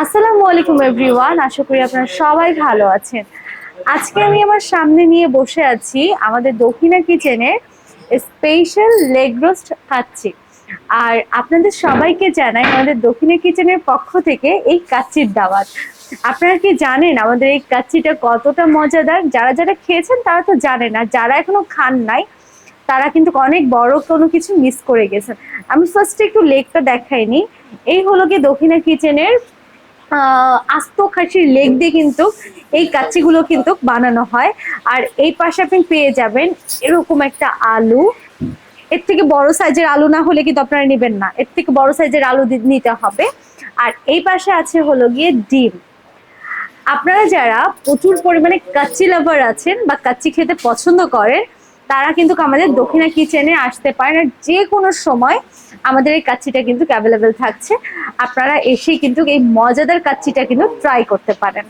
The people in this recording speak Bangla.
আসসালামু আলাইকুম এভরিওয়ান আশা করি আপনারা সবাই ভালো আছেন। আজকে আমি আমার সামনে নিয়ে বসে আছি আমাদের দক্ষিণা কিচেনের স্পেশাল লেগ রোস্ট খাচ্ছি আর আপনাদের সবাইকে জানাই আমাদের দক্ষিণা কিচেনের পক্ষ থেকে এই কাচ্চির দাওয়াত। আপনারা কি জানেন আমাদের এই কাচ্চিটা কতটা মজাদার? যারা যারা খেয়েছেন তারা তো জানেন, আর যারা এখনও খান নাই, তারা কিন্তু অনেক বড় কোনো কিছু মিস করে গেছেন। আমি ফার্স্টে একটু লেগটা দেখাইনি এই হলো কি দক্ষিণা কিচেনের আস্ত খাসির লেগ দিয়ে কিন্তু এই কাচ্চিগুলো কিন্তু বানানো হয়। আর এই পাশে আপনি পেয়ে যাবেন এরকম একটা আলু। এর থেকে বড় সাইজের আলু না হলে কিন্তু আপনারা নেবেন না। এর থেকে বড় সাইজের আলু নিতে হবে। আর এই পাশে আছে হলো গিয়ে ডিম। আপনারা যারা প্রচুর পরিমাণে কাচ্চি লাভার আছেন বা কাচ্চি খেতে পছন্দ করেন তারা কিন্তু আমাদের দক্ষিণা কিচেনে আসতে পারেন আর যে কোনো সময় আমাদের এই কাচ্চিটা কিন্তু অ্যাভেলেবেল থাকছে। আপনারা এসেই কিন্তু এই মজাদার কাচ্চিটা কিন্তু ট্রাই করতে পারেন।